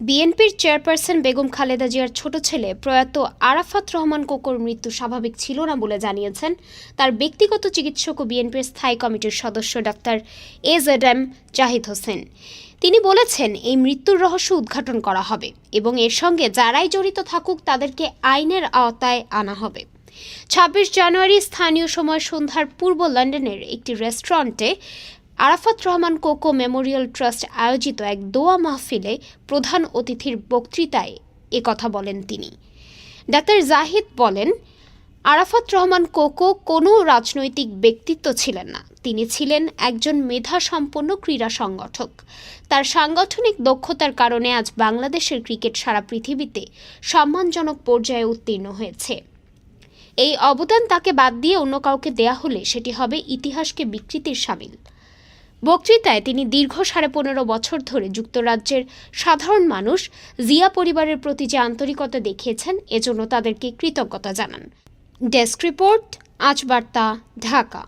বিএনপির চেয়ারপারসন বেগম খালেদা জিয়ার ছোট ছেলে প্রয়াত আরাফাত রহমান কোকোর মৃত্যু স্বাভাবিক ছিল না বলে জানিয়েছেন তার ব্যক্তিগত চিকিৎসক ও বিএনপির স্থায়ী কমিটির সদস্য doctor A Z M Zahid Hossain. তিনি বলেছেন, এই মৃত্যুর রহস্য উদ্ঘাটন করা হবে এবং এর সঙ্গে যারাই জড়িত থাকুক তাদেরকে আইনের আওতায় আনা হবে। ছাব্বিশ জানুয়ারি স্থানীয় সময় সন্ধ্যার পূর্ব লন্ডনের একটি রেস্টুরেন্টে আরাফাত রহমান কোকো মেমোরিয়াল ট্রাস্ট আয়োজিত এক দোয়া মাহফিলে প্রধান অতিথির বক্তৃতায় এ কথা বলেন তিনি। ডাক্তার জাহিদ বলেন, আরাফাত রহমান কোকো কোনো রাজনৈতিক ব্যক্তিত্ব ছিলেন না। তিনি ছিলেন একজন মেধাসম্পন্ন ক্রীড়া সংগঠক। তার সাংগঠনিক দক্ষতার কারণে আজ বাংলাদেশের ক্রিকেট সারা পৃথিবীতে সম্মানজনক পর্যায়ে উত্তীর্ণ হয়েছে। এই অবদান তাকে বাদ দিয়ে অন্য কাউকে দেয়া হলে সেটি হবে ইতিহাসকে বিকৃতির সামিল। বক্তৃতায় তিনি দীর্ঘ সাড়ে পনেরো বছর ধরে যুক্তরাজ্যের সাধারণ মানুষ, জিয়া পরিবারের প্রতি যে আন্তরিকতা দেখিয়েছেন, এজন্য তাদেরকে কৃতজ্ঞতা জানান। ডেস্ক রিপোর্ট, আজ বার্তা, ঢাকা।